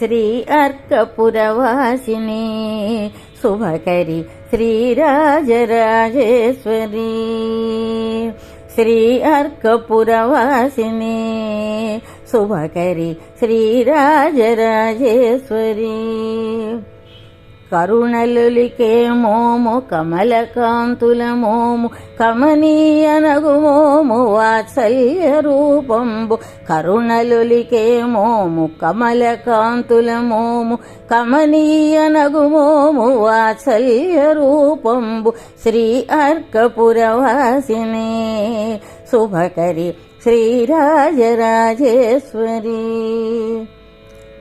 శ్రీ అర్కపురవాసిని శుభకరి శ్రీరాజరాజేశ్వరి శ్రీ అర్కపురవాసిని శుభకరి శ్రీరాజరాజేశ్వరి కరుణలులికే మోము కమలకాంతుల మోము వాత్సల్య రూపంబు కరుణలులికే మోము కమలకాంతుల మోము వాత్సల్య రూపంబు శ్రీ అర్కపురవాసినే శుభకరి శ్రీరాజరాజేశ్వరి.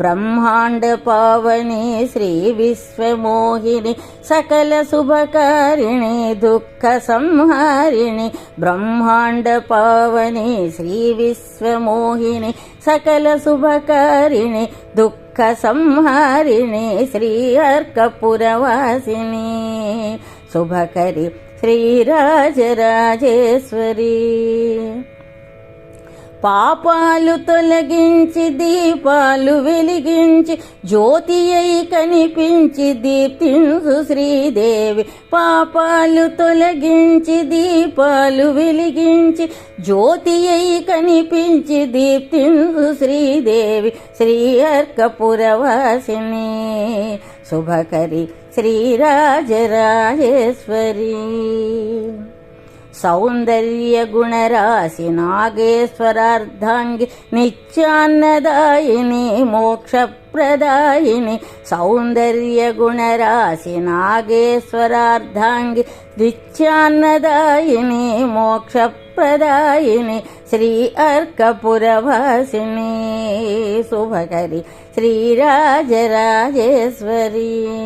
ఆనంద వీచిక ఐశ్వర్య దీపిక శ్రీ అర్కపురవాసిని శుభకరి శ్రీరాజరాజేశ్వరి బ్రహ్మాండ పావని శ్రీ విశ్వమోహిని పాపాలు తొలగించి దీపాలు వెలిగించి జ్యోతి అయి కనిపించి దీప్తించు శ్రీదేవి. పాపాలు తొలగించి దీపాలు వెలిగించి జ్యోతి అయి కనిపించి దీప్తించు శ్రీదేవి. శ్రీ అర్కపురవాసిని శుభకరి శ్రీరాజరాజేశ్వరి సౌందర్య గుణరాశి నాగేశ్వరార్ధాంగి నిత్యాన్నదాయిని మోక్షప్రదాయిని సౌందర్య గుణరాశి నాగేశ్వరార్ధాంగి నిత్యాన్నదాయిని మోక్షప్రదాయిని శ్రీ అర్కపురవాసిని. శుభకరి. శ్రీరాజరాజేశ్వరి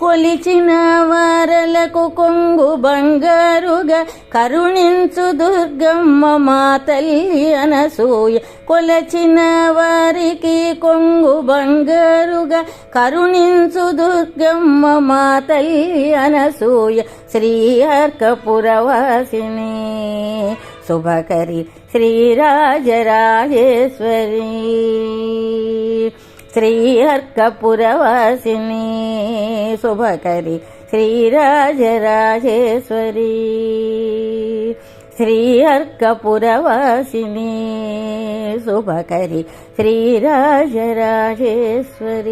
కొలిచిన వారలకు కొంగు బంగారుగా కరుణించు దుర్గమ్మ మా తల్లి అనసూయ. కొలచిన వారికి కొంగు బంగారుగా కరుణించు దుర్గమ్మ మా తల్లి అనసూయ. శ్రీ అర్కపురవాసిని శుభకరి శ్రీరాజరాజేశ్వరి శ్రీహర్కపురవాసిని. శుభకరి శ్రీరాజరాజేశ్వరి. శ్రీహర్కపురవాసిని. శుభకరి శ్రీరాజరాజేశ్వరి.